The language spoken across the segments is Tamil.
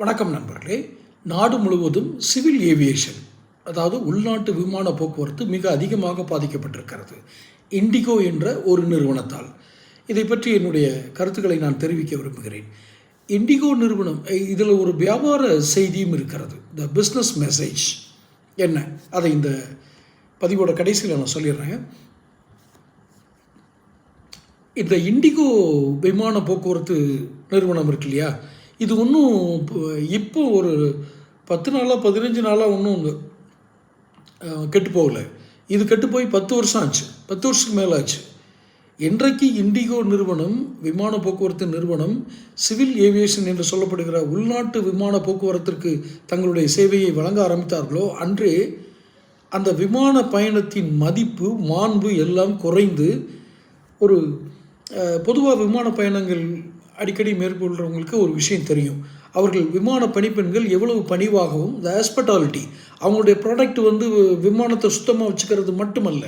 வணக்கம் நண்பர்களே. நாடு முழுவதும் சிவில் ஏவியேஷன் அதாவது உள்நாட்டு விமான போக்குவரத்து மிக அதிகமாக பாதிக்கப்பட்டிருக்கிறது. இண்டிகோ என்ற ஒரு நிறுவனத்தால். இதை பற்றி என்னுடைய கருத்துக்களை நான் தெரிவிக்க விரும்புகிறேன். இண்டிகோ நிறுவனம் இதில் ஒரு வியாபார செய்தியும் இருக்கிறது. த பிஸ்னஸ் மெசேஜ் என்ன? அதை இந்த பதிவோட கடைசியில் நான் சொல்லிடுறேன். இந்த இண்டிகோ விமான போக்குவரத்து நிறுவனம் இருக்கு இல்லையா? இது ஒன்றும் இப்போ ஒரு பத்து நாளாக பதினஞ்சு நாளாக ஒன்றும் கெட்டு போகலை. இது கெட்டு போய் பத்து வருஷம் ஆச்சு. பத்து வருஷத்துக்கு மேலே ஆச்சு. என்றைக்கு இண்டிகோ நிறுவனம் விமான போக்குவரத்து நிறுவனம் சிவில் ஏவியேஷன் என்று சொல்லப்படுகிற உள்நாட்டு விமான போக்குவரத்திற்கு தங்களுடைய சேவையை வழங்க ஆரம்பித்தார்களோ அன்றே அந்த விமான பயணத்தின் மதிப்பு மாண்பு எல்லாம் குறைந்து ஒரு பொதுவாக விமான பயணங்கள் அடிக்கடி மேற்கொள்கிறவங்களுக்கு ஒரு விஷயம் தெரியும். அவர்கள் விமான பணிப்பெண்கள் எவ்வளவு பணிவாகவும் த ஹாஸ்பிட்டாலிட்டி அவங்களுடைய ப்ராடக்ட் வந்து விமானத்தை சுத்தமாக வச்சுக்கிறது மட்டுமல்ல.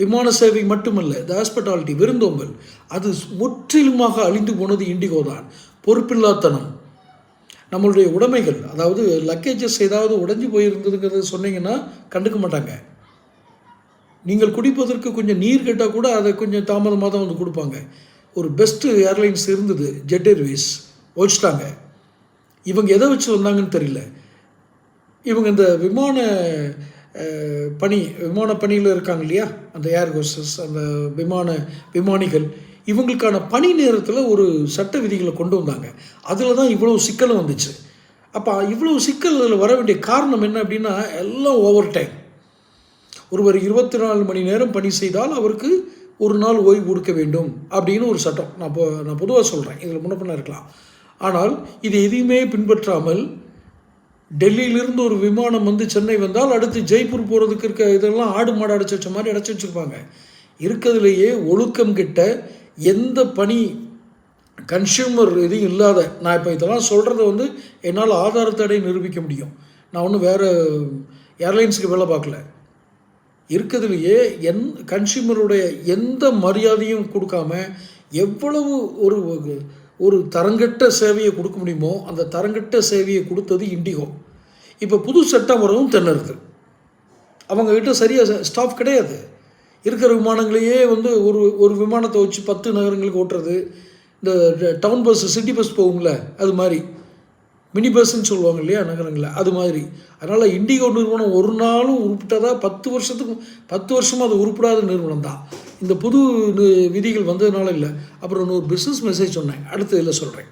விமான சேவை மட்டுமல்ல த ஹாஸ்பிட்டாலிட்டி விருந்தோம்பல் அது முற்றிலுமாக அழிந்து போனது இண்டிகோ தான். பொறுப்பில்லாத்தனம். நம்மளுடைய உடைமைகள் அதாவது லக்கேஜஸ் ஏதாவது உடஞ்சி போயிருந்ததுங்கிறத சொன்னீங்கன்னா கண்டுக்க மாட்டாங்க. நீங்கள் குடிப்பதற்கு கொஞ்சம் நீர் கேட்டால் கூட அதை கொஞ்சம் தாமதமாக தான் வந்து கொடுப்பாங்க. ஒரு பெஸ்ட்டு ஏர்லைன்ஸ் இருந்தது ஜெட் ஏர்வேஸ் ஒழிச்சிட்டாங்க இவங்க எதை வச்சு வந்தாங்கன்னு தெரியல. இவங்க இந்த விமான பணி விமான பணியில் இருக்காங்க இல்லையா? அந்த ஏர் ஹோஸ்டஸ் அந்த விமான விமானிகள் இவங்களுக்கான பணி நேரத்தில் ஒரு சட்ட விதிகளை கொண்டு வந்தாங்க. அதில் தான் இவ்வளோ சிக்கலும் வந்துச்சு. அப்போ இவ்வளோ சிக்கல் அதில் வர வேண்டிய காரணம் என்ன அப்படின்னா எல்லாம் ஓவர் டைம் ஒருவர் இருபத்தி நாலு மணி நேரம் பணி செய்தால் அவருக்கு ஒரு நாள் ஓய்வு கொடுக்க வேண்டும் அப்படின்னு ஒரு சட்டம். நான் இப்போ நான் பொதுவாக சொல்கிறேன் இதில் முன்னப்பின இருக்கலாம். ஆனால் இது எதையுமே பின்பற்றாமல் டெல்லியிலிருந்து ஒரு விமானம் வந்து சென்னை வந்தால் அடுத்து ஜெய்ப்பூர் போகிறதுக்கு இருக்க இதெல்லாம் ஆடு மாடு அடைச்சி வச்ச மாதிரி அடைச்சி வச்சுருப்பாங்க. இருக்கிறதுலையே ஒழுக்கம் கிட்ட எந்த பணி கன்சியூமர் எதுவும் இல்லாத நான் இப்போ இதெல்லாம் சொல்கிறத வந்து என்னால் ஆதாரத்தடை நிரூபிக்க முடியும். நான் ஒன்றும் வேறு ஏர்லைன்ஸுக்கு வேலை பார்க்கல. இருக்கிறதுலையே என் கன்சியூமருடைய எந்த மரியாதையும் கொடுக்காம எவ்வளவு ஒரு ஒரு தரங்கட்ட சேவையை கொடுக்க முடியுமோ அந்த தரங்கட்ட சேவையை கொடுத்தது இண்டிகோ இப்போ புது சட்டம் வரவும் திணறுது அவங்கக்கிட்ட சரியாக ஸ்டாஃப் கிடையாது. இருக்கிற விமானங்களையே வந்து ஒரு ஒரு விமானத்தை வச்சு பத்து நகரங்களுக்கு ஓட்டுறது. இந்த டவுன் பஸ் சிட்டி பஸ் போகுங்களே அது மாதிரி. மினி பஸ்ன்னு சொல்லுவாங்க இல்லையா நகரங்களில் அது மாதிரி. அதனால் இண்டிகோ நிறுவனம் ஒரு நாளும் உருப்பிட்டதா பத்து வருஷத்துக்கு பத்து வருஷமாக அது உருப்பிடாத நிறுவனம் தான். இந்த புது விதிகள் வந்ததுனால இல்லை. அப்புறம் ஒரு பிஸ்னஸ் மெசேஜ் சொன்னேன். அடுத்து இதில் சொல்கிறேன்